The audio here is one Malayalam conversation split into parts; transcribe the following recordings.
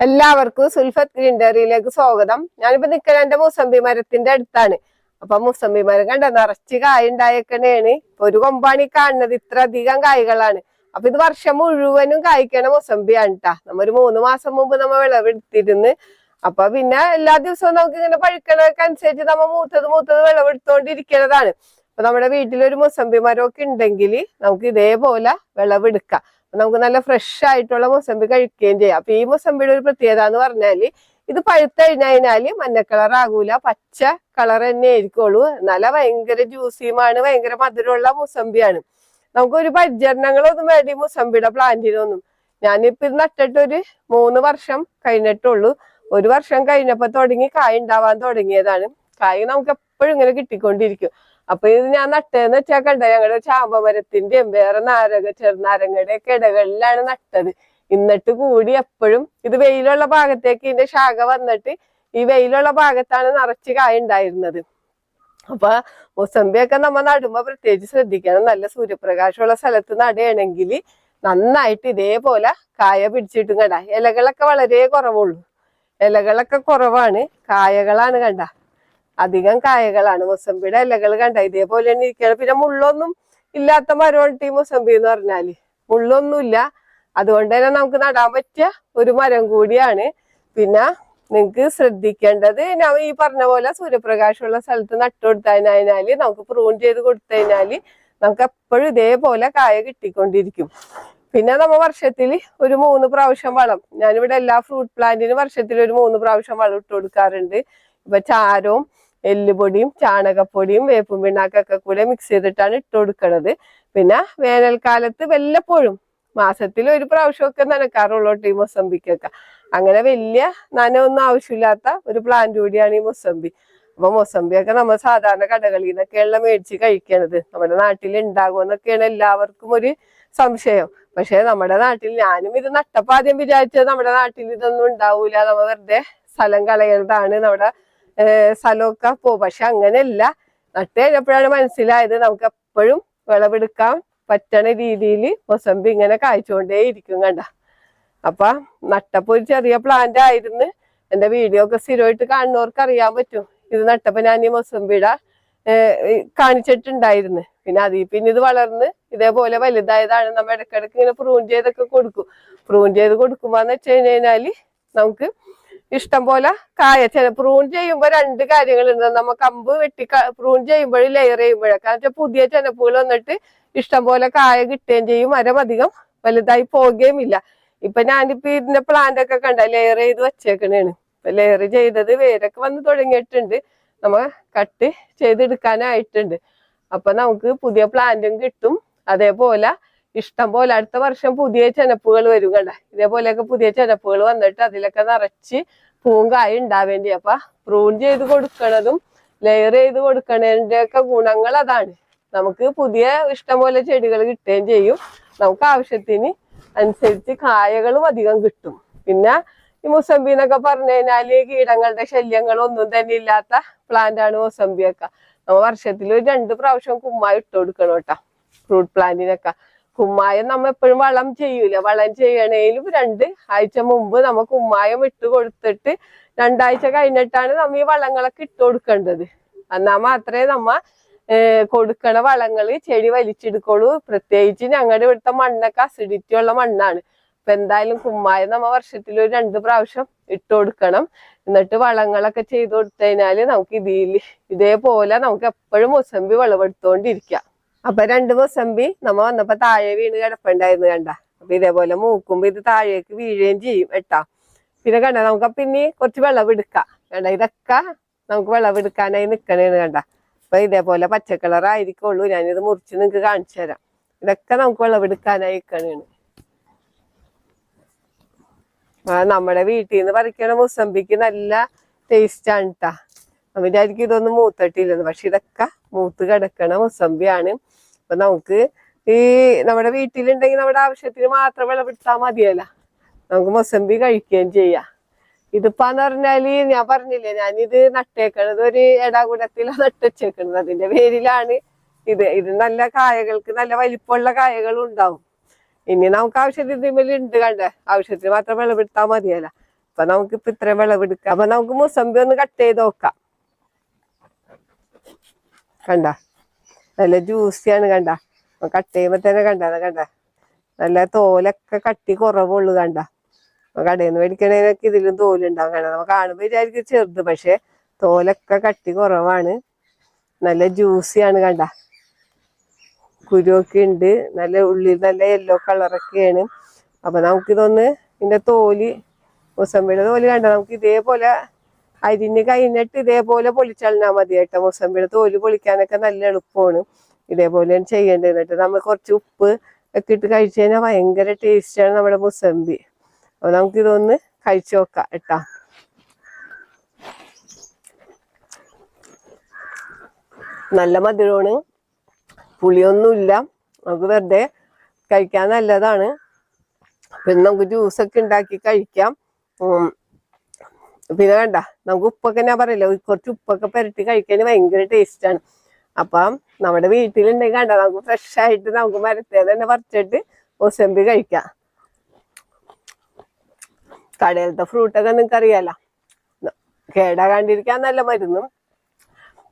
എല്ലാവർക്കും സുൽഫത്ത് ഗ്രീൻ ഡയറിയിലേക്ക് സ്വാഗതം. ഞാനിപ്പോ നിൽക്കുന്ന എന്റെ മുസമ്പി മരത്തിന്റെ അടുത്താണ്. അപ്പൊ മുസമ്പി മരം കണ്ട? നിറച്ച് കായ ഉണ്ടായേക്കണേണ്. ഒരു കൊമ്പാണി കാണുന്നത്. ഇത്ര അധികം കായ്കളാണ്. അപ്പൊ ഇത് വർഷം മുഴുവനും കായ്ക്കണ മുസമ്പിയാണ് ട്ടാ. നമ്മ ഒരു മൂന്ന് മാസം മുമ്പ് നമ്മ വിളവെടുത്തിരുന്ന്. അപ്പൊ പിന്നെ എല്ലാ ദിവസവും നമുക്ക് ഇങ്ങനെ പഴുക്കണൊക്കെ അനുസരിച്ച് നമ്മ മൂത്തത് മൂത്തത് വിളവെടുത്തോണ്ടിരിക്കണതാണ്. അപ്പൊ നമ്മുടെ വീട്ടിൽ ഒരു മുസമ്പി മരമൊക്കെ ഉണ്ടെങ്കിൽ നമുക്ക് ഇതേപോലെ വിളവെടുക്കാം. നമുക്ക് നല്ല ഫ്രഷ് ആയിട്ടുള്ള മുസമ്പി കഴിക്കുകയും ചെയ്യാം. അപ്പൊ ഈ മുസമ്പിയുടെ ഒരു പ്രത്യേകത എന്ന് പറഞ്ഞാൽ ഇത് പഴുത്ത് കഴിഞ്ഞാൽ മഞ്ഞ കളർ ആകൂല പച്ച കളർ തന്നെ ആയിരിക്കുള്ളൂ. നല്ല ഭയങ്കര ജ്യൂസിയുമാണ് ഭയങ്കര മധുരമുള്ള മുസമ്പിയാണ്. നമുക്ക് ഒരു പരിചരണങ്ങളൊന്നും വേണ്ടി മുസമ്പിയുടെ പ്ലാന്റിനൊന്നും. ഞാനിപ്പോ ഇത് നട്ടിട്ട് ഒരു മൂന്ന് വർഷം കഴിഞ്ഞിട്ടുള്ളൂ. ഒരു വർഷം കഴിഞ്ഞപ്പോ തുടങ്ങി കായ ഉണ്ടാവാൻ തുടങ്ങിയതാണ്. കായ് നമുക്ക് എപ്പോഴും ഇങ്ങനെ കിട്ടിക്കൊണ്ടിരിക്കും. അപ്പൊ ഇത് ഞാൻ നട്ടതെന്ന് വെച്ചാൽ കണ്ട? ഞങ്ങളുടെ ചാമ്പമരത്തിന്റെയും വേറെ നാരക ചെറുനാരങ്ങയുടെ ഒക്കെ ഇടകളിലാണ് നട്ടത്. എന്നിട്ട് കൂടി എപ്പോഴും ഇത് വെയിലുള്ള ഭാഗത്തേക്ക് ഇതിന്റെ ശാഖ വന്നിട്ട് ഈ വെയിലുള്ള ഭാഗത്താണ് നിറച്ച് കായ ഉണ്ടായിരുന്നത്. അപ്പൊ മുസമ്പിയൊക്കെ നമ്മ നടുമ്പോ പ്രത്യേകിച്ച് ശ്രദ്ധിക്കണം. നല്ല സൂര്യപ്രകാശമുള്ള സ്ഥലത്ത് നടുകയാണെങ്കിൽ നന്നായിട്ട് ഇതേപോലെ കായ പിടിച്ചിട്ടും കണ്ട. ഇലകളൊക്കെ വളരെ കുറവുള്ളൂ. ഇലകളൊക്കെ കുറവാണ്. കായകളാണ് കണ്ട. അധികം കായകളാണ്. മുസമ്പിയുടെ ഇലകൾ കണ്ട? ഇതേപോലെ തന്നെ ഇരിക്കുകയാണ്. പിന്നെ മുള്ളൊന്നും ഇല്ലാത്ത മരമാണ് മുസമ്പി എന്ന് പറഞ്ഞാൽ. മുള്ളൊന്നുമില്ല. അതുകൊണ്ട് തന്നെ നമുക്ക് നടാൻ പറ്റിയ ഒരു മരം കൂടിയാണ്. പിന്നെ നിങ്ങക്ക് ശ്രദ്ധിക്കേണ്ടത് ഞാൻ ഈ പറഞ്ഞ പോലെ സൂര്യപ്രകാശമുള്ള സ്ഥലത്ത് നട്ടു കൊടുത്തതിനാല് നമുക്ക് പ്രൂൺ ചെയ്ത് കൊടുത്തതിനാല് നമുക്ക് എപ്പോഴും ഇതേപോലെ കായ കിട്ടിക്കൊണ്ടിരിക്കും. പിന്നെ നമ്മ വർഷത്തിൽ ഒരു മൂന്ന് പ്രാവശ്യം വളം. ഞാനിവിടെ എല്ലാ ഫ്രൂട്ട് പ്ലാന്റിനും വർഷത്തിൽ ഒരു മൂന്ന് പ്രാവശ്യം വളം ഇട്ട് കൊടുക്കാറുണ്ട്. ഇപ്പൊ ചാരവും എല്ലുപൊടിയും ചാണകപ്പൊടിയും വേപ്പും പിണ്ണാക്കൊക്കെ കൂടെ മിക്സ് ചെയ്തിട്ടാണ് ഇട്ട് കൊടുക്കണത്. പിന്നെ വേനൽക്കാലത്ത് വല്ലപ്പോഴും മാസത്തിൽ ഒരു പ്രാവശ്യമൊക്കെ നനക്കാറുള്ളൂ ഈ മൊസമ്പിക്കൊക്കെ അങ്ങനെ വലിയ നനവൊന്നും ആവശ്യമില്ലാത്ത ഒരു പ്ലാന്റ് കൂടിയാണ് ഈ മൊസമ്പി അപ്പൊ മൊസമ്പിയൊക്കെ നമ്മൾ സാധാരണ കടകളിൽ നിന്നൊക്കെയുള്ള മേടിച്ച് കഴിക്കണത്. നമ്മുടെ നാട്ടിൽ ഉണ്ടാകുമെന്നൊക്കെയാണ് എല്ലാവർക്കും ഒരു സംശയം. പക്ഷെ നമ്മുടെ നാട്ടിൽ ഞാനും ഇത് നട്ടപ്പാദ്യം വിചാരിച്ചത് നമ്മുടെ നാട്ടിൽ ഇതൊന്നും ഉണ്ടാവൂല. നമ്മൾ വെറുതെ സ്ഥലം കളയേണ്ടതാണ് നമ്മുടെ സ്ഥലമൊക്കെ പോ പക്ഷെ അങ്ങനെയല്ല. നട്ട് കഴിഞ്ഞപ്പോഴാണ് മനസ്സിലായത് നമുക്ക് എപ്പോഴും വിളവെടുക്കാൻ പറ്റണ രീതിയിൽ മൊസമ്പി ഇങ്ങനെ കായ്ച്ചുകൊണ്ടേ ഇരിക്കും കണ്ട. അപ്പൊ നട്ടപ്പോ ഒരു ചെറിയ പ്ലാന്റ് ആയിരുന്നു. എന്റെ വീഡിയോ ഒക്കെ സ്ഥിരമായിട്ട് കാണുന്നവർക്ക് അറിയാൻ പറ്റും. ഇത് നട്ടപ്പോ ഞാൻ ഈ മൊസമ്പിയുടെ കാണിച്ചിട്ടുണ്ടായിരുന്നു. പിന്നെ അതിൽ പിന്നെ ഇത് വളർന്ന് ഇതേപോലെ വലുതായതാണ്. നമ്മൾ ഇടക്കിടക്ക് ഇങ്ങനെ പ്രൂൺ ചെയ്തൊക്കെ കൊടുക്കും. പ്രൂൺ ചെയ്ത് കൊടുക്കുമ്പോന്ന് വെച്ച് കഴിഞ്ഞാൽ നമുക്ക് ഇഷ്ടം പോലെ കായ പ്രൂൺ ചെയ്യുമ്പോൾ രണ്ട് കാര്യങ്ങളുണ്ട്. നമ്മ കമ്പ് വെട്ടി പ്രൂൺ ചെയ്യുമ്പോൾ ലെയർ ചെയ്യുമ്പോഴൊക്കെ. കാരണം പുതിയ ചെനപ്പുകൾ വന്നിട്ട് ഇഷ്ടം പോലെ കായ കിട്ടുകയും ചെയ്യും. മരം അധികം വലുതായി പോവുകയും ഇല്ല. ഇപ്പൊ ഞാനിപ്പോ ഇതിന്റെ പ്ലാന്റ് ഒക്കെ കണ്ട ലെയർ ചെയ്ത് വെച്ചേക്കണേണ്. ഇപ്പൊ ലെയർ ചെയ്തത് വേരൊക്കെ വന്ന് തുടങ്ങിയിട്ടുണ്ട്. നമ്മ കട്ട് ചെയ്തെടുക്കാനായിട്ടുണ്ട്. അപ്പൊ നമുക്ക് പുതിയ പ്ലാന്റും കിട്ടും. അതേപോലെ ഇഷ്ടം പോലെ അടുത്ത വർഷം പുതിയ ചെനപ്പുകൾ വരും കണ്ട. ഇതേപോലെയൊക്കെ പുതിയ ചെനപ്പുകൾ വന്നിട്ട് അതിലൊക്കെ നിറച്ച് പൂവും കായ ഉണ്ടാവേണ്ടി അപ്പൊ പ്രൂൺ ചെയ്ത് കൊടുക്കണതും ലെയർ ചെയ്ത് കൊടുക്കണതിന്റെ ഒക്കെ ഗുണങ്ങൾ അതാണ്. നമുക്ക് പുതിയ ഇഷ്ടം പോലെ ചെടികൾ കിട്ടുകയും ചെയ്യും. നമുക്ക് ആവശ്യത്തിന് അനുസരിച്ച് കായകളും അധികം കിട്ടും. പിന്നെ ഈ മുസമ്പി എന്നൊക്കെ പറഞ്ഞു കഴിഞ്ഞാൽ കീടങ്ങളുടെ ശല്യങ്ങളൊന്നും തന്നെ ഇല്ലാത്ത പ്ലാന്റ് ആണ് മുസമ്പിയൊക്കെ നമ്മ വർഷത്തിൽ ഒരു രണ്ട് പ്രാവശ്യം കുമ്മായി ഇട്ട് കൊടുക്കണം കേട്ടോ. ഫ്രൂട്ട് പ്ലാന്റിനൊക്കെ കുമ്മായം നമ്മ എപ്പോഴും വളം ചെയ്യൂല. വളം ചെയ്യണേലും രണ്ട് ആഴ്ച മുമ്പ് നമ്മ കുമ്മായം ഇട്ട് കൊടുത്തിട്ട് രണ്ടാഴ്ച കഴിഞ്ഞിട്ടാണ് നമ്മ ഈ വളങ്ങളൊക്കെ ഇട്ട് കൊടുക്കേണ്ടത്. എന്നാ മാത്രമേ നമ്മ കൊടുക്കണ വളങ്ങൾ ചെടി വലിച്ചെടുക്കുള്ളൂ. പ്രത്യേകിച്ച് ഞങ്ങളുടെ ഇവിടുത്തെ മണ്ണൊക്കെ അസിഡിറ്റി ഉള്ള മണ്ണാണ്. അപ്പൊ എന്തായാലും കുമ്മായം നമ്മ വർഷത്തിൽ ഒരു രണ്ട് പ്രാവശ്യം ഇട്ട് കൊടുക്കണം. എന്നിട്ട് വളങ്ങളൊക്കെ ചെയ്ത് കൊടുത്തു കഴിഞ്ഞാൽ നമുക്ക് ഇതിൽ ഇതേപോലെ നമുക്ക് എപ്പോഴും മുസമ്പി വിളവെടുത്തോണ്ടിരിക്കാം. അപ്പൊ രണ്ട് ബി നമ്മ വന്നപ്പോ താഴെ വീണ് കിടപ്പുണ്ടായിരുന്നു കണ്ട. അപ്പൊ ഇതേപോലെ മൂക്കുമ്പോ ഇത് താഴേക്ക് വീഴുകയും ചെയ്യും എട്ടാ പിന്നെ കണ്ട നമുക്ക് പിന്നെ കുറച്ച് വെള്ളം എടുക്കാം. കണ്ട ഇതൊക്കെ നമുക്ക് വെള്ളം എടുക്കാനായി നിക്കണേന്ന് കണ്ട. അപ്പൊ ഇതേപോലെ പച്ചക്കളർ ആയിരിക്കുള്ളൂ. ഞാനിത് മുറിച്ച് നിങ്ങക്ക് കാണിച്ചു തരാം. ഇതൊക്കെ നമുക്ക് വിളവെടുക്കാനായി നിക്കണേണ്. നമ്മുടെ വീട്ടിൽ നിന്ന് പറിക്കണ മുസമ്പിക്ക് നല്ല ടേസ്റ്റ് ആണ് കേട്ടാ വിചാരിക്കും ഇതൊന്നും മൂത്തട്ടില്ലെന്ന്. പക്ഷെ ഇതൊക്കെ മൂത്ത് കിടക്കണ മുസമ്പിയാണ്. അപ്പൊ നമുക്ക് ഈ നമ്മുടെ വീട്ടിലുണ്ടെങ്കിൽ നമ്മുടെ ആവശ്യത്തിന് മാത്രം വിളവെടുത്താൽ മതിയല്ല. നമുക്ക് മുസമ്പി കഴിക്കുകയും ചെയ്യാം. ഇതിപ്പാന്ന് പറഞ്ഞാൽ ഞാൻ പറഞ്ഞില്ലേ ഞാനിത് നട്ടേക്കണത് ഒരു എടാകുടത്തിലാണ് നട്ടുവച്ചേക്കണത്. അതിന്റെ പേരിലാണ് ഇത്. ഇത് നല്ല കായകൾക്ക് നല്ല വലിപ്പമുള്ള കായകളും ഉണ്ടാവും. ഇനി നമുക്ക് ആവശ്യത്തിന് ഉണ്ട് കണ്ടേ? ആവശ്യത്തിന് മാത്രം വിളവെടുത്താൽ മതിയല്ല. അപ്പൊ നമുക്കിപ്പോ ഇത്രയും വിളവെടുക്കാം. അപ്പൊ നമുക്ക് മുസമ്പി ഒന്ന് കട്ട് ചെയ്ത് നോക്കാം. കണ്ട? നല്ല ജ്യൂസിയാണ് കണ്ട? കട്ട് ചെയ്യുമ്പോ തന്നെ കണ്ട? കണ്ട? നല്ല തോലൊക്കെ കട്ടി കുറവുള്ളു കണ്ട? കടയിൽ നിന്ന് മേടിക്കണേനൊക്കെ ഇതിലും തോലുണ്ടാവും കണ്ട? നമ്മ കാണുമ്പോ വിചാരിക്കും ചെറുത് പക്ഷെ തോലൊക്കെ കട്ടി കുറവാണ്. നല്ല ജ്യൂസിയാണ് കണ്ട? കുരുവൊക്കെ ഉണ്ട് നല്ല ഉള്ളിൽ നല്ല യെല്ലോ കളറൊക്കെയാണ് അപ്പൊ നമുക്കിതൊന്ന് ഇതിന്റെ തോൽ മുസമ്പിയുടെ തോൽ കണ്ട? നമുക്ക് ഇതേപോലെ അരിഞ്ഞ് കഴിഞ്ഞിട്ട് ഇതേപോലെ പൊളിച്ചളഞ്ഞാൽ മതി കേട്ടോ. മുസമ്പിയുടെ തോൽ പൊളിക്കാനൊക്കെ നല്ല എളുപ്പമാണ്. ഇതേപോലെ ചെയ്യേണ്ടത്. എന്നിട്ട് നമ്മൾ കുറച്ച് ഉപ്പ് ഒക്കെ ഇട്ട് കഴിച്ചു കഴിഞ്ഞാൽ ഭയങ്കര ടേസ്റ്റാണ് നമ്മുടെ മുസമ്പി. അപ്പോൾ നമുക്കിതൊന്ന് കഴിച്ചു നോക്കാം കേട്ടാ. നല്ല മധുരമാണ്. പുളിയൊന്നുമില്ല. നമുക്ക് വെറുതെ കഴിക്കാൻ നല്ലതാണ്. പിന്നെ നമുക്ക് ജ്യൂസൊക്കെ ഉണ്ടാക്കി കഴിക്കാം. പിന്നെ വേണ്ട നമുക്ക് ഉപ്പൊക്കെ ഞാൻ പറയല്ലോ കുറച്ച് ഉപ്പൊക്കെ പുരട്ടി കഴിക്കാൻ ഭയങ്കര ടേസ്റ്റാണ് അപ്പം നമ്മുടെ വീട്ടിലുണ്ടെങ്കിൽ കണ്ട നമുക്ക് ഫ്രഷ് ആയിട്ട് നമുക്ക് മരത്തേ തന്നെ പറിച്ചിട്ട് മൊസമ്പി കഴിക്കാം. കടയിലത്തെ ഫ്രൂട്ടൊക്കെ നിങ്ങൾക്ക് അറിയാലോ കേടാകാണ്ടിരിക്കാൻ നല്ല മരുന്നും.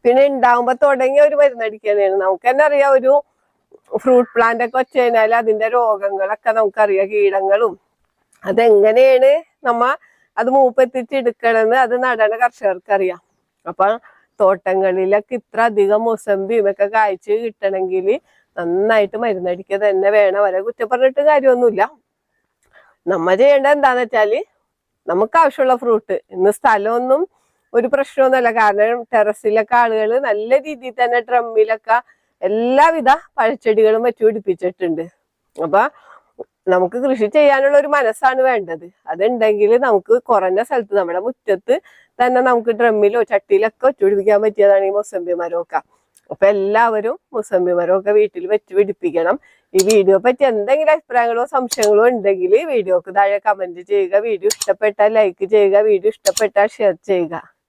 പിന്നെ ഉണ്ടാവുമ്പോ തുടങ്ങിയ ഒരു മരുന്നടിക്കാനാണ് നമുക്ക് തന്നെ അറിയാം ഒരു ഫ്രൂട്ട് പ്ലാന്റ് ഒക്കെ വെച്ച് കഴിഞ്ഞാൽ അതിന്റെ രോഗങ്ങളൊക്കെ നമുക്കറിയാം കീടങ്ങളും. അതെങ്ങനെയാണ് നമ്മ അത് മൂപ്പെത്തിച്ചെടുക്കണമെന്ന് അത് നടണ കർഷകർക്ക് അറിയാം അപ്പൊ തോട്ടങ്ങളിലൊക്കെ ഇത്ര അധികം മുസമ്പിയും ഒക്കെ കായ്ച്ച് കിട്ടണമെങ്കിൽ നന്നായിട്ട് മരുന്നടിക്കുക തന്നെ വേണം. അവരെ കുറ്റം പറഞ്ഞിട്ട് കാര്യമൊന്നുമില്ല. നമ്മ ചെയ്യേണ്ടത് എന്താന്ന് വെച്ചാൽ നമുക്ക് ആവശ്യമുള്ള ഫ്രൂട്ട് ഇന്ന് സ്ഥലമൊന്നും ഒരു പ്രശ്നമൊന്നുമല്ല. കാരണം ടെറസിലൊക്കെ ആളുകൾ നല്ല രീതിയിൽ തന്നെ ഡ്രമ്മിലൊക്കെ എല്ലാവിധ പഴച്ചെടികളും വെച്ച് പിടിപ്പിച്ചിട്ടുണ്ട്. അപ്പൊ നമുക്ക് കൃഷി ചെയ്യാനുള്ള ഒരു മനസ്സാണ് വേണ്ടത്. അതുണ്ടെങ്കിൽ നമുക്ക് കുറഞ്ഞ സ്ഥലത്ത് നമ്മുടെ മുറ്റത്ത് തന്നെ നമുക്ക് ഡ്രമ്മിലോ ചട്ടിയിലൊക്കെ വെച്ച് പിടിപ്പിക്കാൻ പറ്റിയതാണ് ഈ മൊസമ്പി മരമൊക്കെ അപ്പൊ എല്ലാവരും മുസമ്പി മരമൊക്കെ വീട്ടിൽ വെച്ച് പിടിപ്പിക്കണം. ഈ വീഡിയോ പറ്റി എന്തെങ്കിലും അഭിപ്രായങ്ങളോ സംശയങ്ങളോ ഉണ്ടെങ്കിൽ വീഡിയോക്ക് താഴെ കമന്റ് ചെയ്യുക. വീഡിയോ ഇഷ്ടപ്പെട്ടാൽ ലൈക്ക് ചെയ്യുക. വീഡിയോ ഇഷ്ടപ്പെട്ടാൽ ഷെയർ ചെയ്യുക.